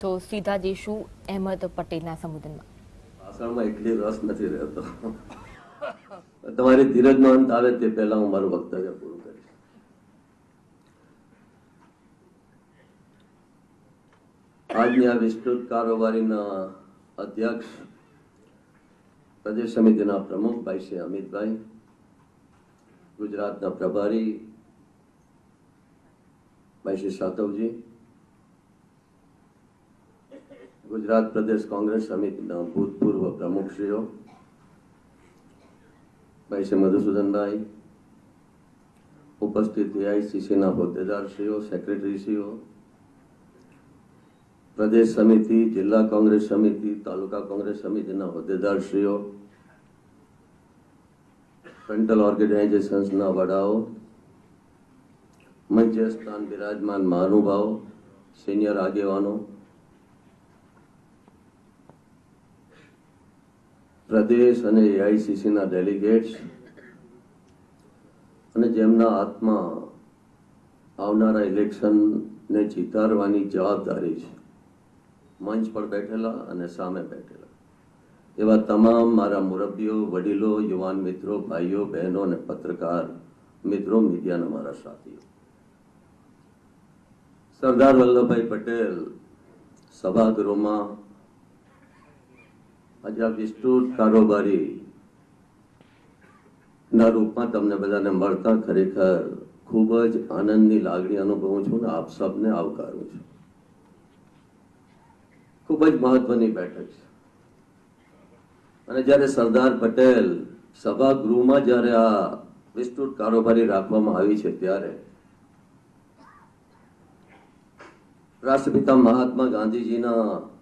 તો સીધા જઈશું અહેમદ પટેલના સંબોધનમાં ભાષણમાં એટલી રસ નથી રહેતો. તમારી ધીરજનો અંત આવે તે પહેલા હું મારું વક્તવ્ય પૂરું કરીશ. આજની આ વિસ્તૃત કારોબારીના અધ્યક્ષ પ્રદેશ સમિતિના પ્રમુખ ભાઈ શ્રી અમિતભાઈ, ગુજરાતના પ્રભારી ભાઈ શ્રી સાતવજી ગુજરાત પ્રદેશ કોંગ્રેસ સમિતિના ભૂતપૂર્વ પ્રમુખશ્રીઓ ભાઈ શ્રી મધુસૂદનભાઈ ઉપસ્થિત એઆઈસીસીના હોદ્દેદારશ્રીઓ સેક્રેટરીશ્રીઓ પ્રદેશ સમિતિ જિલ્લા કોંગ્રેસ સમિતિ તાલુકા કોંગ્રેસ સમિતિના હોદ્દેદારશ્રીઓ ફ્રન્ટલ ઓર્ગેનાઇઝેશન્સના વડાઓ મંચે સ્થાન બિરાજમાન મહાનુભાવો સિનિયર આગેવાનો પ્રદેશ અને એઆઈસીસીના ડેલિગેટ્સ અને જેમના હાથમાં આવનારા ઇલેક્શનને જીતાડવાની જવાબદારી છે. મંચ પર બેઠેલા અને સામે બેઠેલા. એવા તમામ મારા મુરબ્બીઓ વડીલો, યુવાન મિત્રો, ભાઈઓ, બહેનો અને પત્રકાર મિત્રો, મીડિયાના મારા સાથીઓ. સરદાર વલ્લભભાઈ પટેલ સભાગૃહમાં આજે આ વિસ્તૃત કારોબારી ના રૂપમાં તમને બધાને મળતા ખરેખર ખૂબ જ આનંદની લાગણી અનુભવું છું ને આપ સબને આવકારું છું. ખૂબ જ મહત્વની બેઠક છે. અને જ્યારે સરદાર પટેલ સભાગૃહમાં જ્યારે આ વિસ્તૃત કારોબારી રાખવામાં આવી છે ત્યારે રાષ્ટ્રપિતા મહાત્મા ગાંધીજીના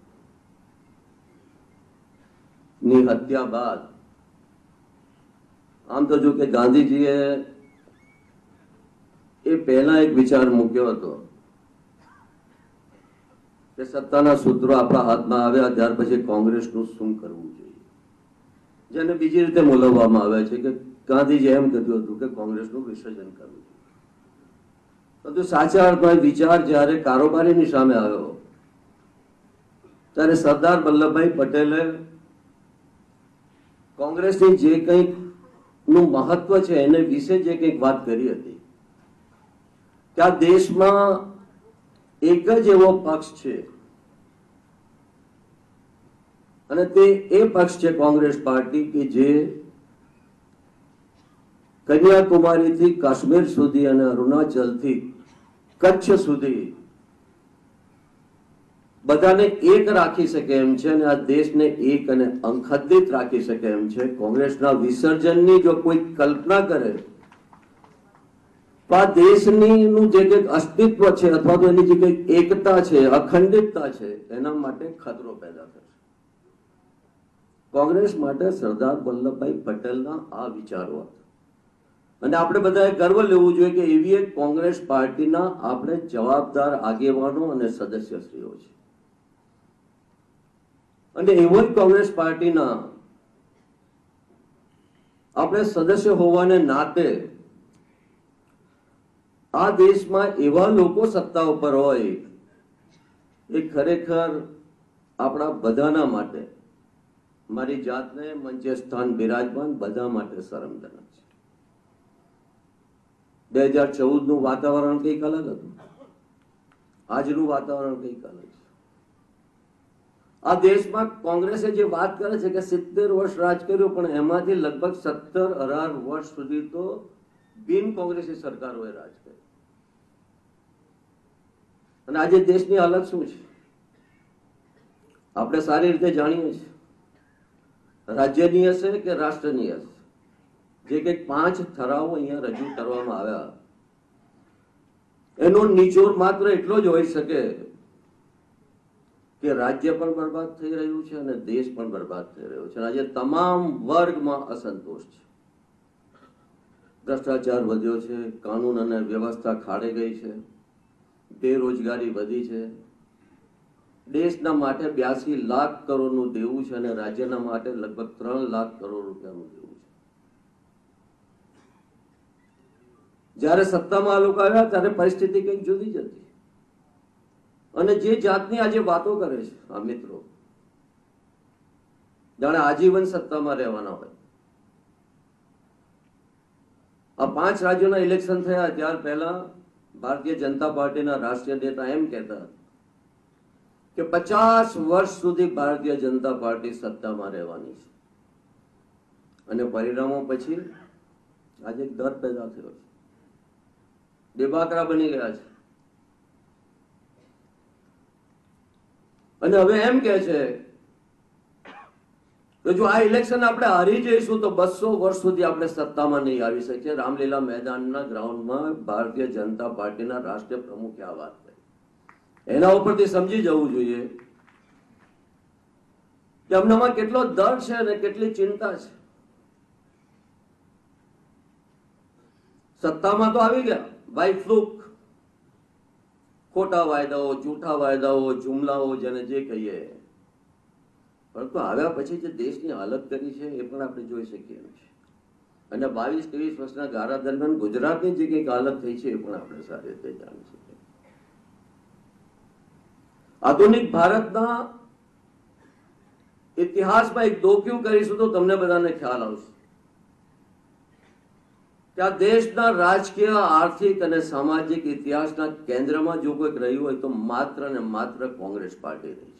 ની હત્યા બાદ આમ તો જો કે ગાંધીજીએ એ પહેલા એક વિચાર મૂક્યો હતો કે સત્તાના સૂત્રો આપણા હાથમાં આવ્યા, ત્યાર પછી કોંગ્રેસનું શું કરવું જોઈએ? જેને બીજી રીતે મૂલવવામાં આવે છે કે ગાંધીજી એમ કીધું હતું કે કોંગ્રેસનું વિસર્જન કરવું જોઈએ. પરંતુ સાચા અર્થમાં વિચાર જ્યારે કારોબારીની સામે આવ્યો, ત્યારે સરદાર વલ્લભભાઈ પટેલે કોંગ્રેસની જે કંઈકનું મહત્વ છે એને વિશે જે કંઈક વાત કરી હતી. ત્યાં દેશમાં એક જ એવો પક્ષ છે. અને તે એ પક્ષ છે કોંગ્રેસ પાર્ટી કે જે કન્યાકુમારીથી કાશ્મીર સુધી અને અરુણાચલથી કચ્છ સુધી બધાને એક રાખી શકે એમ છે અને આ દેશને એક અને અંખદિત રાખી શકે એમ છે. કોંગ્રેસના વિસર્જનની જો કોઈ કલ્પના કરે, તો આ દેશની જે કંઈક અસ્તિત્વ છે અથવા તો એની જે કંઈક એકતા છે, અખંડિતતા છે, એના માટે ખતરો પેદા થશે. કોંગ્રેસ માટે સરદાર વલ્લભભાઈ પટેલના આ વિચારો હતા. અને આપણે બધાએ ગર્વ લેવું જોઈએ કે એવી એક કોંગ્રેસ પાર્ટીના આપણે જવાબદાર આગેવાનો અને સદસ્યશ્રીઓ છે. અને એવો જ કોંગ્રેસ પાર્ટીના આપણે સદસ્ય હોવાને નાતે આ દેશમાં એવા લોકો સત્તા ઉપર હોય એ ખરેખર આપણા બધાના માટે, મારી જાતને મંચે સ્થાન બિરાજમાન બધા માટે શરમજનક છે. બે હજાર ચૌદનું વાતાવરણ કંઈક અલગ હતું. આજનું વાતાવરણ કંઈક અલગ છે. આ દેશમાં કોંગ્રેસે જે વાત કરે છે કે સિત્તેર વર્ષ રાજ કર્યું, પણ એમાંથી લગભગ સત્તર અઢાર વર્ષ સુધી તો બિન કોંગ્રેસી સરકારોએ રાજ કર્યું. અને આજે દેશની હાલત શું છે? આપણે સારી રીતે જાણીએ છીએ. રાજ્યની હશે કે રાષ્ટ્રની હશે? જે કંઈક પાંચ ઠરાવો અહીંયા રજૂ કરવામાં આવ્યા. એનો નિચોડ માત્ર એટલો જ હોઈ શકે કે રાજ્ય પણ બરબાદ થઈ રહ્યું છે અને દેશ પણ બરબાદ થઈ રહ્યો છે. આજે તમામ વર્ગમાં અસંતોષ છે. ભ્રષ્ટાચાર વધ્યો છે, કાનૂન અને વ્યવસ્થા ખાડે ગઈ છે, બેરોજગારી વધી છે. દેશના માટે બ્યાસી લાખ કરોડનું દેવું છે અને રાજ્યના માટે લગભગ ત્રણ લાખ કરોડ રૂપિયાનું દેવું છે. જ્યારે સત્તામાં આ લોકો આવ્યા ત્યારે પરિસ્થિતિ કંઈક જુદી જ હતી. અને જે જાતની આજે વાતો કરે છે, આ મિત્રો, જાણે આજીવન સત્તામાં રહેવાના હોય. આ પાંચ રાજ્યોના ઇલેક્શન થયા, ત્યાર પહેલા ભારતીય જનતા પાર્ટીના રાષ્ટ્રીય નેતા એમ કહેતા કે પચાસ વર્ષ સુધી ભારતીય જનતા પાર્ટી સત્તામાં રહેવાની છે. અને પરિણામો પછી આજે ડર પેદા થયો છે. બેબાકરા બની ગયા છે. અને હવે એમ કે છે કે જો આ ઇલેક્શન આપણે હારી જઈશું તો બસો વર્ષ સુધી આપણે સત્તામાં નહીં આવી શકીએ. રામલીલા મેદાનના ગ્રાઉન્ડમાં ભારતીય જનતા પાર્ટીના રાષ્ટ્રીય પ્રમુખે આ વાત કરી એના ઉપરથી સમજી જવું જોઈએ કે અમનામાં કેટલો દર છે અને કેટલી ચિંતા છે. સત્તામાં તો આવી ગયા. બાય ફ્લુક ખોટા વાયદાઓ, જૂઠા વાયદાઓ, જુમલાઓ, જેને જે કહીએ. પરંતુ આવ્યા પછી જે દેશની હાલત કરી છે, એ પણ આપણે જોઈ શકીએ છીએ. અને બાવીસ ત્રેવીસ વર્ષના ગાળા દરમિયાન ગુજરાતની જે કંઈક હાલત થઈ છે, એ પણ આપણે સારી રીતે જાણી શકીએ. આધુનિક ભારતના ઇતિહાસમાં એક ડોક્યુ કરીશું તો તમને બધાને ખ્યાલ આવશે. આ દેશના રાજકીય, આર્થિક અને સામાજિક ઇતિહાસના કેન્દ્રમાં જો કોઈક રહ્યું હોય તો માત્ર ને માત્ર કોંગ્રેસ પાર્ટી રહી છે.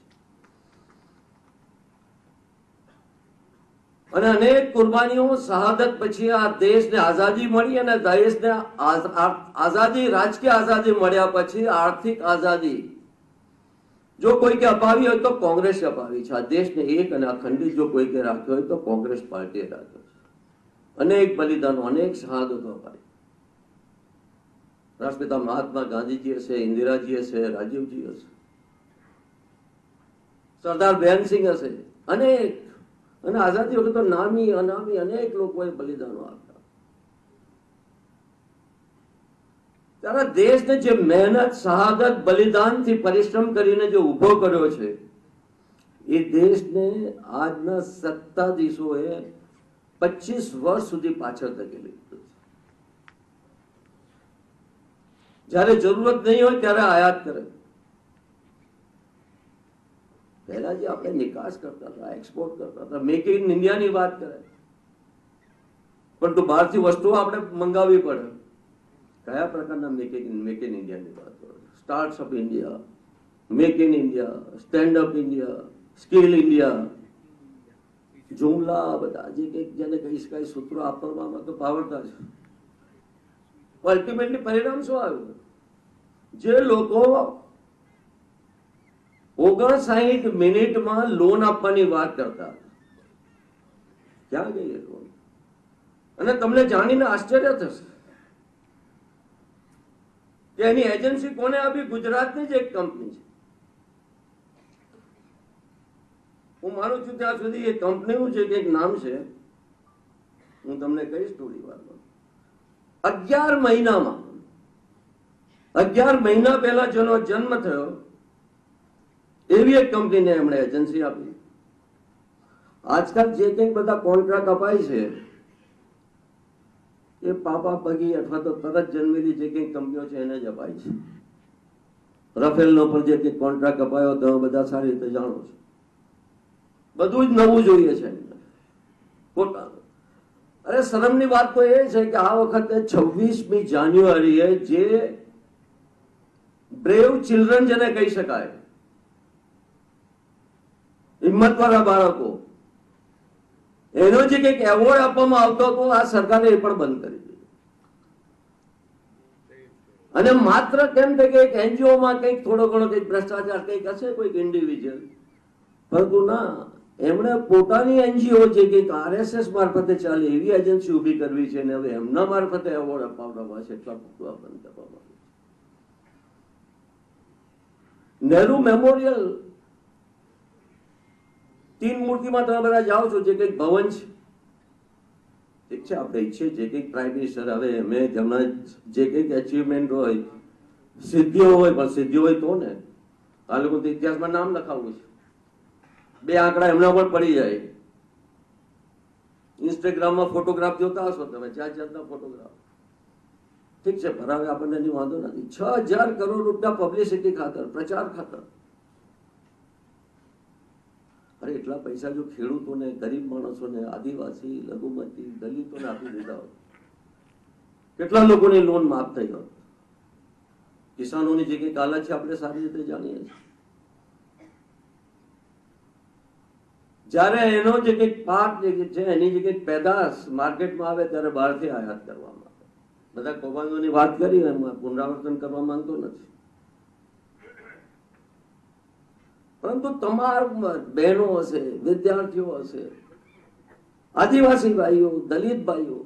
અને અનેક કુરબાનીઓ શહાદત પછી આ દેશને આઝાદી મળી અને દેશને આઝાદી, રાજકીય આઝાદી મળ્યા પછી આર્થિક આઝાદી જો કોઈકે અપાવી હોય તો કોંગ્રેસે અપાવી છે. આ દેશને એક અને અખંડિત જો કોઈકે રાખ્યો હોય તો કોંગ્રેસ પાર્ટીએ રાખ્યો. અનેક બલિદાનો, અનેક શહાદતો અપાઈ રાષ્ટ્રપિતા મહાત્મા ગાંધીજી હશે, ઇન્દિરાજી હશે, રાજીવજી હશે. સરદાર બેનસિંહ હશે. અનેક. અને આઝાદી વખતે નામી, અનામી અનેક લોકોએ બલિદાનો આપ્યા. ત્યારે દેશને જે મહેનત, શહાદત, બલિદાનથી પરિશ્રમ કરીને જે ઊભો કર્યો છે, એ દેશને આજના સત્તાધીશોએ પચીસ વર્ષ સુધી પાછળ ધકેલી દીધો જ્યારે જરૂરત નહીં હોય ત્યારે આયાત કરે. પહેલા જે આપણે નિકાસ કરતા હતા એક્સપોર્ટ કરતા હતા મેક ઇન ઇન્ડિયાની વાત કરે. પરંતુ બહારથી વસ્તુઓ આપણે મંગાવવી પડે. કયા પ્રકારના મેક ઇન મેક ઇન ઇન્ડિયાની વાત કરો? Startup India make in India stand up India skill India જુમલા, બધા જે કંઈક જેને કહી શકાય સૂત્રો આપવામાં તો પાવરતા છે અલ્ટિમેટલી પરિણામ શું આવ્યું? જે લોકો ઓગણસાઠ મિનિટમાં લોન આપવાની વાત કરતા. ક્યાં ગઈ લોન અને તમને જાણીને આશ્ચર્ય થશે કે એની એજન્સી કોને આપી? ગુજરાતની જ એક કંપની છે. હું માનું છું ત્યાં સુધી એ કંપનીનું કે એક નામ છે. હું તમને કહીશ થોડી વારમાં અગિયાર મહિનામાં, અગિયાર મહિના પહેલા જેનો જન્મ થયો, એવી એક કંપનીને એમણે એજન્સી આપી. આજકાલ જે કંઈક બધા કોન્ટ્રાક્ટ અપાય છે, એ પાપા પગી અથવા તો તરત જન્મેલી જે કંઈક કંપનીઓ છે એને જ અપાય છે. રફેલનો પર જે કંઈક કોન્ટ્રાક્ટ અપાયો તમે બધા સારી રીતે જાણો છો. બધું જ નવું જોઈએ છે. અરે શરમની વાત તો એ છે કે આ વખતે છવ્વીસમી જાન્યુઆરીએ જે બ્રેવ ચિલ્ડ્રન જેને કહી શકાય, હિંમતવાળા બાળકો, એનો જે કંઈક એવોર્ડ આપવામાં આવતો હતો, આ સરકારે એ પણ બંધ કરી દીધો. અને માત્ર કેમ કે એક એનજીઓમાં કંઈક થોડો ઘણો કંઈક ભ્રષ્ટાચાર કંઈક હશે, કોઈક ઇન્ડિવિજ્યુઅલ પરંતુ ના એમણે પોતાની એનજીઓ જે કંઈક આરએસએસ મારફતે ચાલે એવી એજન્સી ઊભી કરવી છે અને હવે એમના મારફતે એવોર્ડ અપાવવામાં છે એટલા પૂરતું બંધ કરવામાં નહેરુ મેમોરિયલ તીન મૂર્તિમાં તમે બધા જાઓ છો જે કંઈક ભવન છે. ઠીક છે, આપણે ઈચ્છીએ જે કંઈક પ્રાઇમ મિનિસ્ટર હવે એમને તેમના જે કંઈક અચીવમેન્ટ હોય, સિદ્ધિઓ હોય, પણ સિદ્ધિઓ હોય તો ને? આ લોકો ઇતિહાસમાં નામ લખાવવું છે. બે આંકડા એમના પણ પડી જાય. ઇન્સ્ટાગ્રામમાં ફોટોગ્રાફ જોતા હશો તમે, જાત જાતના ફોટોગ્રાફ ઠીક છે ભરાવે આપણને એની વાંધો નથી. છ હજાર કરોડ રૂપિયા પબ્લિસિટી ખાતર, પ્રચાર ખાતર. અરે, એટલા પૈસા જો ખેડૂતોને, ગરીબ માણસોને, આદિવાસી, લઘુમતી, દલિતોને આપી દીધા હોત કેટલા લોકોની લોન માફ થઈ હોત કિસાનોની જે કંઈક હાલત છે, આપણે સારી રીતે જાણીએ છીએ. જ્યારે એનો જે કંઈક પાક જે છે, એની જે કંઈક પેદાશ માર્કેટમાં આવે ત્યારે બહારથી આયાત કરવામાં આવે. બધા કૌભાંડોની વાત કરી, એમાં પુનરાવર્તન કરવા માંગતો નથી. પરંતુ તમારા બહેનો હશે, વિદ્યાર્થીઓ હશે, આદિવાસી ભાઈઓ, દલિત ભાઈઓ,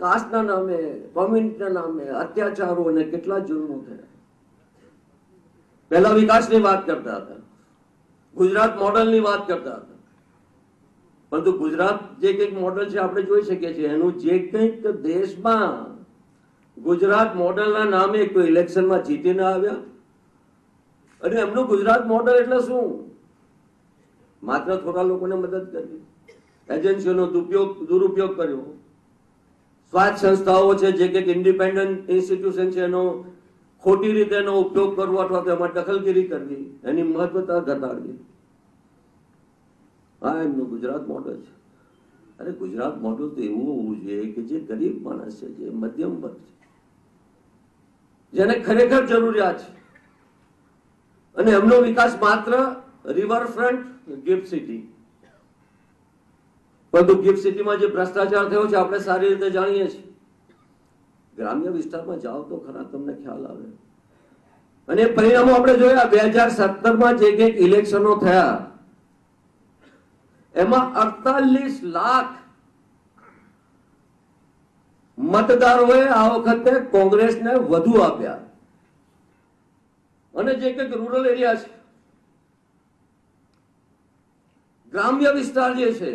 કાસ્ટના નામે, કોમ્યુનિટીના નામે અત્યાચારો અને કેટલા જુલ્મો થયા. પહેલા વિકાસની વાત કરતા હતા. ગુજરાત મોડલની વાત કરતા હતા. પરંતુ ગુજરાત જે કંઈક મોડલ છે, આપણે જોઈ શકીએ છીએ. એનું જે કંઈક દેશમાં ગુજરાત મોડલના નામે કોઈ ઇલેક્શનમાં જીતીને આવ્યા. અને એમનું ગુજરાત મોડલ એટલે શું? માત્ર થોડા લોકોને મદદ કરવી. એજન્સીઓનો દુરુપયોગ દુરુપયોગ કર્યો. સ્વાયત્ત સંસ્થાઓ છે, જે કંઈક ઇન્ડિપેન્ડન્ટ ઇન્સ્ટિટ્યુશન છે, એનો ખોટી રીતે એનો ઉપયોગ કરવો અથવા તો એમાં દખલગીરી કરવી, એની મહત્વતા ઘટાડવી. હા એમનું ગુજરાત મોડલ છે. અરે ગુજરાત મોડલ તો એવું હોવું જોઈએ કે જે ગરીબ માણસ છે, જે મધ્યમ વર્ગ છે, જેને ખરેખર જરૂરિયાત છે. અને એમનો વિકાસ માત્ર રિવરફ્રન્ટ ગિફ્ટ સિટી પરંતુ ગિફ્ટ સિટીમાં જે ભ્રષ્ટાચાર થયો છે, આપણે સારી રીતે જાણીએ છીએ. ગ્રામ્ય વિસ્તારમાં જાઓ તો ખરા તમને ખ્યાલ આવે. અને પરિણામો આપણે જોયા બે હજાર સત્તરમાં જે કંઈક ઇલેક્શનો થયા, એમાં અડતાલીસ લાખ મતદારોએ આ વખતે કોંગ્રેસને વધુ આપ્યા. અને જે કંઈક રૂરલ એરિયા છે, ગ્રામ્ય વિસ્તાર જે છે,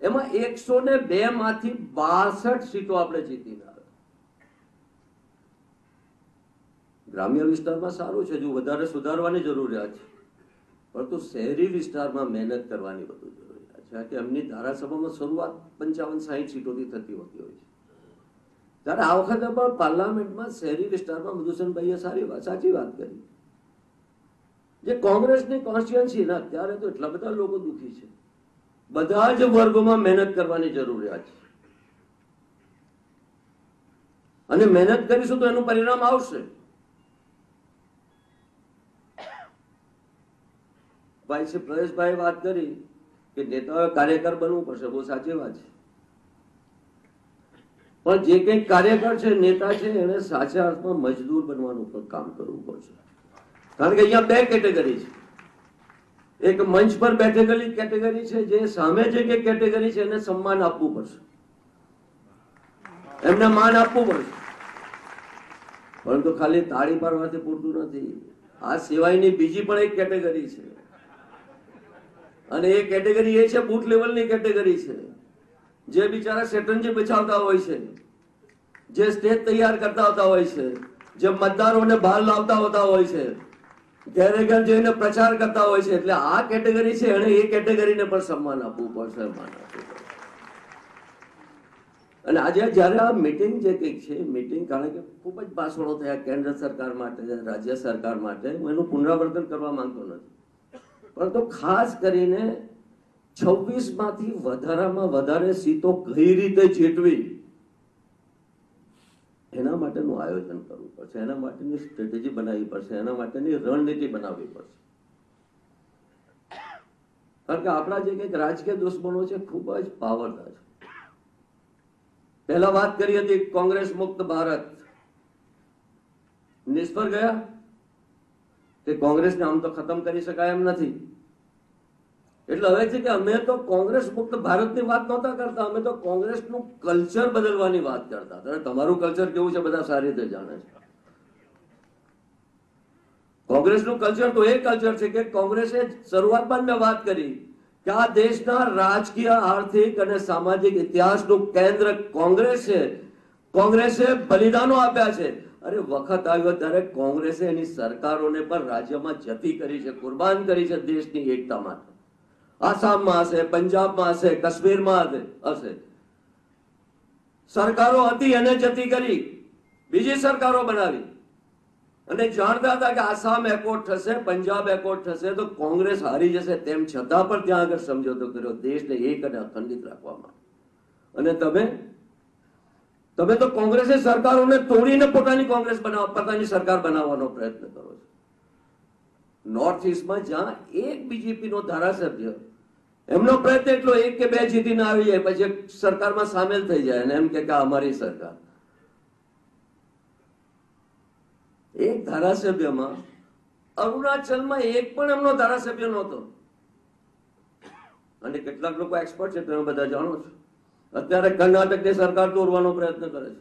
એમાં એકસો ને બે માંથી બાસઠ સીટો આપણે જીતીને આવ્યા ગ્રામ્ય વિસ્તારમાં સારું છે, જો વધારે સુધારવાની જરૂરિયાત છે. પરંતુ શહેરી વિસ્તારમાં મહેનત કરવાની વધુ જરૂરિયાત છે. કે એમની ધારાસભામાં શરૂઆત પંચાવન, સાહીઠ સીટોથી થતી હોતી હોય છે. ત્યારે આ વખતે પણ પાર્લામેન્ટમાં શહેરી વિસ્તારમાં મધુસનભાઈએ સારી વાત, સાચી વાત કરી. જે કોંગ્રેસની કોન્સ્ટિટ્યુન્સી ના અત્યારે તો એટલા બધા લોકો દુઃખી છે. બધા જ વર્ગોમાં મહેનત કરવાની જરૂરિયાત છે. અને મહેનત કરીશું તો એનું પરિણામ આવશે. ભાઈ શ્રી પ્રવેશભાઈ વાત કરી કે નેતાઓએ કાર્યકર બનવું પડશે. બહુ સાચી વાત છે. પણ જે કંઈક કાર્યકર છે, નેતા છે, એને સાચા અર્થમાં મજદૂર બનવાનું પણ કામ કરવું પડશે. કારણ કે અહીંયા બે કેટેગરી છે. એક મંચ પર બેઠેલી કેટેગરી છે, જે સામે જે કે કેટેગરી છે, એને સન્માન આપવું પડશે. એમને માન આપવું પડશે. પરંતુ ખાલી તાળી પાડવાથી પૂરતું નથી. આ સિવાયની બીજી પણ એક કેટેગરી છે. અને એ કેટેગરી એ છે બૂથ લેવલની કેટેગરી છે. જે બિચારા શેટરંજી બચાવતા હોય છે, જે સ્ટેજ તૈયાર કરતા હોતા હોય છે, જે મતદારોને બહાર લાવતા હોતા હોય છે, ઘેરે ઘર જઈને પ્રચાર કરતા હોય છે, એટલે આ કેટેગરી છે એને એ કેટેગરીને પણ સન્માન આપવું પડશે માન અને આજે જ્યારે આ મિટિંગ જે કંઈક છે મિટિંગ કારણ કે ખૂબ જ ભાષણો થયા કેન્દ્ર સરકાર માટે, રાજ્ય સરકાર માટે, હું એનું પુનરાવર્તન કરવા માંગતો નથી. પરંતુ ખાસ કરીને છવ્વીસમાંથી વધારામાં વધારે સીટો કઈ રીતે જીતવી? એના માટેનું આયોજન કરવું પડશે, એના માટેની સ્ટ્રેટેજી બનાવવી પડશે, એના માટેની રણનીતિ બનાવવી પડશે. કારણ કે આપણા જે કંઈક રાજકીય દુશ્મનો છે, ખૂબ જ પાવરદાર છે. પહેલા વાત કરી હતી કોંગ્રેસ મુક્ત ભારત. નિષ્ફળ ગયા? કે કોંગ્રેસને આમ તો ખતમ કરી શકાય એમ નથી. એટલે હવે છે કે અમે તો કોંગ્રેસ મુક્ત ભારતની વાત નહોતા કરતા, અમે તો કોંગ્રેસનું કલ્ચર બદલવાની વાત કરતા અને તમારું કલ્ચર કેવું છે બધા સારી રીતે જાણે છે. કોંગ્રેસનું કલ્ચર તો એ કલ્ચર છે કે કોંગ્રેસે શરૂઆતમાં મેં વાત કરી કે આ દેશના રાજકીય, આર્થિક અને સામાજિક ઇતિહાસનું કેન્દ્ર કોંગ્રેસ છે. કોંગ્રેસે બલિદાનો આપ્યા છે. અરે, વખત આવ્યો ત્યારે કોંગ્રેસે એની સરકારોને પણ રાજ્યમાં જતી કરી છે, કુરબાન કરી છે દેશની એકતા માટે. આસામમાં હશે, પંજાબમાં હશે, કાશ્મીરમાં હશે સરકારો હતી, એને જતી કરી. બીજી સરકારો બનાવી. અને જાણતા હતા કે આસામ એકોર્ડ થશે, પંજાબ એકોર્ડ થશે, તો કોંગ્રેસ હારી જશે તેમ છતાં પણ ત્યાં આગળ સમજોતો કર્યો, દેશને એક અને અખંડિત રાખવા માટે. અને તમે? તમે તો કોંગ્રેસે સરકારોને તોડીને પોતાની કોંગ્રેસ બનાવ, પોતાની સરકાર બનાવવાનો પ્રયત્ન કરો છો. નોર્થ ઇસ્ટમાં જ્યાં એક બીજેપી નો ધારાસભ્ય, એમનો પ્રયત્ન એટલો એક કે બે જીતીને આવી જાય, પછી સરકારમાં સામેલ થઈ જાય અને એમ કે અમારી સરકાર. એક ધારાસભ્યમાં અરુણાચલમાં એક પણ એમનો ધારાસભ્ય નહોતો. અને કેટલાક લોકો એક્સપર્ટ છે, તમે બધા જાણો છો. અત્યારે કર્ણાટકની સરકાર તોડવાનો પ્રયત્ન કરે છે.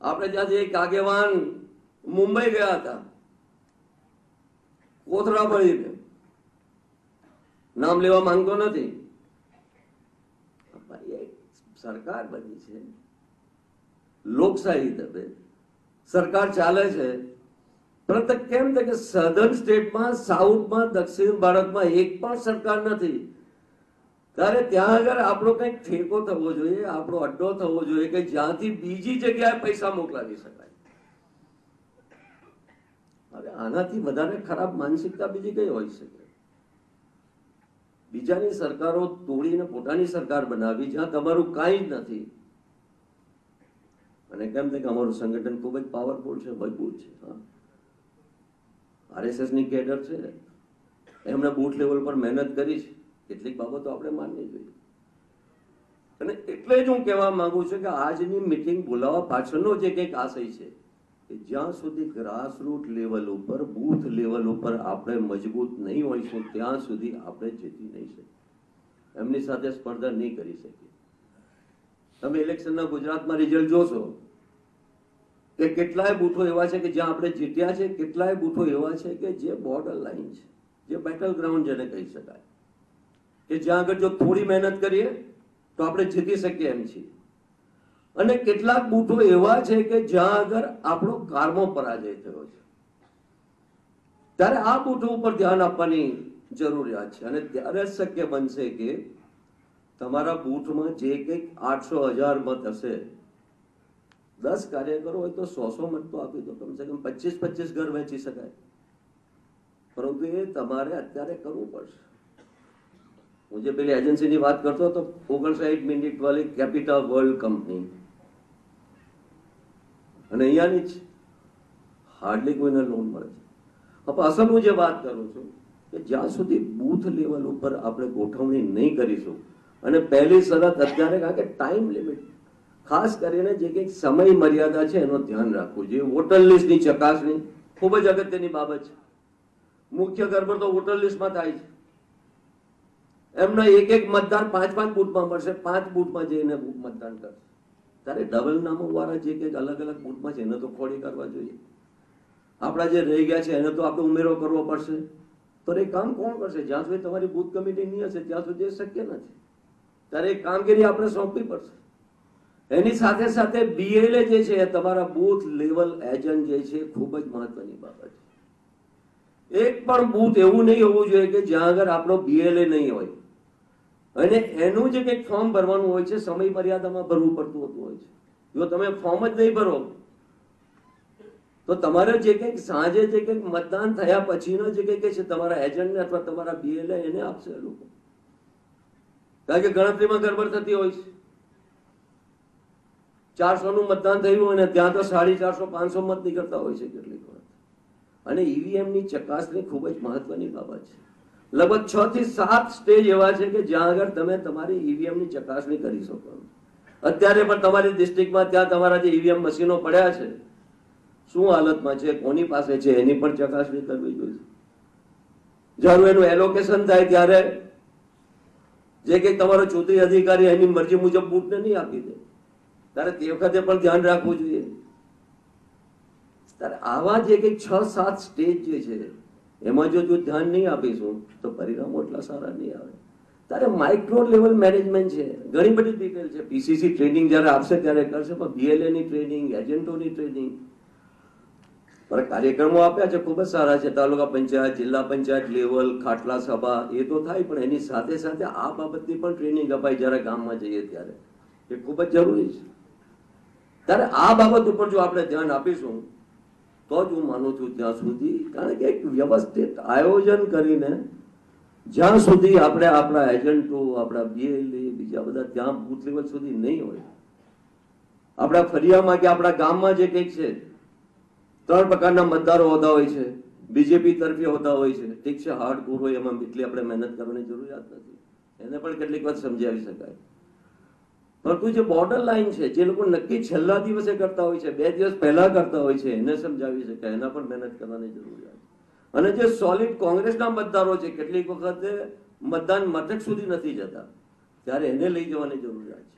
આપણે ત્યાંથી એક આગેવાન મુંબઈ ગયા હતા, કોથળા ભરીને. નામ લેવા માંગતો નથી. સરકાર બની છે. લોકશાહી તબે સરકાર ચાલે છે. પરંતુ કેમ કે સધર્ન સ્ટેટમાં સાઉથમાં દક્ષિણ ભારતમાં એક પણ સરકાર નથી. ત્યારે ત્યાં આગળ આપણો કંઈક ઠેકો થવો જોઈએ, આપણો અડ્ડો થવો જોઈએ કે જ્યાંથી બીજી જગ્યાએ પૈસા મોકલાવી શકાય. હવે આનાથી વધારે ખરાબ માનસિકતા બીજી કઈ હોઈ શકે? બીજાની સરકારો તોડીને પોતાની સરકાર બનાવી, જ્યાં તમારું કાંઈ જ નથી. અને કેમ કે અમારું સંગઠન ખૂબ જ પાવરફુલ છે, મજબૂત છે, હા. આરએસએસની કેડર છે. એમણે બૂથ લેવલ પર મહેનત કરી છે. કેટલીક બાબતો આપણે માનવી જોઈએ. અને એટલે જ હું કહેવા માંગુ છું કે આજની મિટિંગ બોલાવવા પાછળનો જે કંઈક આશય છે કે જ્યાં સુધી ગ્રાસરૂટ લેવલ ઉપર બૂથ લેવલ ઉપર આપણે મજબૂત નહીં હોઈશું, ત્યાં સુધી આપણે જીતી નહીં શકીએ. એમની સાથે સ્પર્ધા નહીં કરી શકીએ. તમે ઇલેક્શનના ગુજરાતમાં રિઝલ્ટ જોશો કે કેટલાય બૂથો એવા છે કે જ્યાં આપણે જીત્યા છે, કેટલાય બૂથો એવા છે કે જે બોર્ડર લાઈન છે. જે બેટલ ગ્રાઉન્ડ જેને કહી શકાય. કે જ્યાં આગળ જો થોડી મહેનત કરીએ, તો આપણે જીતી શકીએ એમ છીએ. અને કેટલાક બૂથો એવા છે કે જ્યાં આગળ આપણો કારમો પરાજય થયો છે. ત્યારે આ બૂથો ઉપર ધ્યાન આપવાની જરૂરિયાત છે. અને ત્યારે શક્ય બનશે કે તમારા બૂથમાં જે કંઈક આઠસો હજાર મત હશે, દસ કાર્યકરો હોય તો સો સો મત તો આપી દો. કમસે કમ પચીસ પચીસ ઘર વહેંચી શકાય. પરંતુ એ તમારે અત્યારે કરવું પડશે. હું જે પેલી એજન્સીની વાત કરતો હતો ઓગણસાઠ મિનિટ વાળી કેપિટા વર્લ્ડ કંપની અને અહીંયાની જ હાર્ડલી કોઈને લોન મળે છે હવે અસલ હું જે વાત કરું છું કે જ્યાં સુધી બૂથ લેવલ ઉપર આપણે ગોઠવણી નહીં કરીશું અને પહેલી શરત અત્યારે કારણ કે ટાઈમ લિમિટ ખાસ કરીને જે કંઈક સમય મર્યાદા છે એનું ધ્યાન રાખવું જોઈએ વોટર લિસ્ટની ચકાસણી ખૂબ જ અગત્યની બાબત છે મુખ્ય ગરબડ તો વોટર લિસ્ટમાં થાય છે એમના એક એક મતદાર પાંચ પાંચ બૂથમાં મળશે. પાંચ બૂથમાં જઈને મતદાન કરશે. ત્યારે ડબલ નામો વાળા જે કંઈક અલગ અલગ બૂથમાં છે, એને તો ખોડી કરવા જોઈએ. આપણા જે રહી ગયા છે, એને તો આપણે ઉમેરો કરવો પડશે. તો એ કામ કોણ કરશે? જ્યાં સુધી તમારી બૂથ કમિટી નહીં હશે, ત્યાં સુધી એ શક્ય નથી. ત્યારે એ કામગીરી આપણે સોંપવી પડશે. એની સાથે સાથે બીએલએ જે છે તમારા બૂથ લેવલ એજન્ટ જે છે ખૂબ જ મહત્વની બાબત છે. એક પણ બૂથ એવું નહીં હોવું જોઈએ કે જ્યાં આગળ આપણો બીએલએ નહીં હોય. અને એનું જે કંઈક ફોર્મ ભરવાનું હોય છે સમય મર્યાદામાં ભરવું પડતું હોતું હોય છે. જો તમે ફોર્મ જ નહીં ભરો, તો તમારે જે કંઈક સાંજે જે કંઈક મતદાન થયા પછીનો જે કંઈક છે, તમારા એજન્ટને અથવા તમારા બીએલએ એને આપશે લોકો. કારણ કે ગણતરીમાં ગડબડ થતી હોય છે. ચારસોનું મતદાન થયું અને ત્યાં તો સાડી ચારસો, પાંચસો મત નીકળતા હોય છે કેટલીક વાર. અને ઈવીએમની ચકાસણી ખૂબ જ મહત્વની બાબત છે. લગભગ છ થી સાત સ્ટેજ એવા છે કે જ્યાં આગળ તમે તમારી ઈવીએમની ચકાસણી કરી શકો. અત્યારે પણ તમારી ડિસ્ટ્રિક્ટમાં ત્યાં તમારા જે ઈવીએમ મશીનો પડ્યા છે, શું હાલતમાં છે, કોની પાસે છે, એની પણ ચકાસણી કરવી જોઈએ. જ્યારે એનું એલોકેશન થાય ત્યારે જે કંઈક તમારો ચૂંટણી અધિકારી એની મરજી મુજબ બૂટને નહીં આપી દે. ત્યારે તે વખતે પણ ધ્યાન રાખવું જોઈએ. ત્યારે આવા જે કંઈક છ સાત સ્ટેજ જે છે એમાં જો જો ધ્યાન નહીં આપીશું તો પરિણામો એટલા સારા નહીં આવે. ત્યારે માઇક્રો લેવલ મેનેજમેન્ટ છે, ઘણી બધી ડિટેલ છે. પીસીસી ટ્રેનિંગ જ્યારે આપશે ત્યારે કરશે, પણ બીએલએ ની ટ્રેનિંગ એજન્ટોની ટ્રેનિંગ પણ કાર્યક્રમો આપ્યા છે, ખૂબ જ સારા છે. તાલુકા પંચાયત, જિલ્લા પંચાયત લેવલ ખાટલા સભા, એ તો થાય, પણ એની સાથે સાથે આ બાબતની પણ ટ્રેનિંગ અપાય જ્યારે ગામમાં જઈએ ત્યારે. એ ખૂબ જ જરૂરી છે. ત્યારે આ બાબત ઉપર જો આપણે ધ્યાન આપીશું તો જ હું માનું છું ત્યાં સુધી, કારણ કે એક વ્યવસ્થિત આયોજન કરીને જ્યાં સુધી આપણે આપણા એજન્ટો આપણા બીએલએ બીજા બધા ત્યાં બુથ લેવલ સુધી નહીં હોય, આપણા ફરિયામાં કે આપણા ગામમાં જે કંઈક છે, ત્રણ પ્રકારના મતદારો હોતા હોય છે બીજેપી તરફી હોતા હોય છે, ઠીક છે હાર્ડ કોર હોય, એમાં એટલી આપણે મહેનત કરવાની જરૂરિયાત નથી. એને પણ કેટલીક વાર સમજાવી શકાય. પરંતુ જે બોર્ડર લાઈન છે, જે લોકો નક્કી છેલ્લા દિવસે કરતા હોય છે, બે દિવસ પહેલા કરતા હોય છે, એને સમજાવી શકાય, એના પર મહેનત કરવાની જરૂરિયાત છે. અને જે સોલિડ કોંગ્રેસના મતદારો છે, કેટલીક વખતે મતદાન મથક સુધી નથી જતા, ત્યારે એને લઈ જવાની જરૂરિયાત છે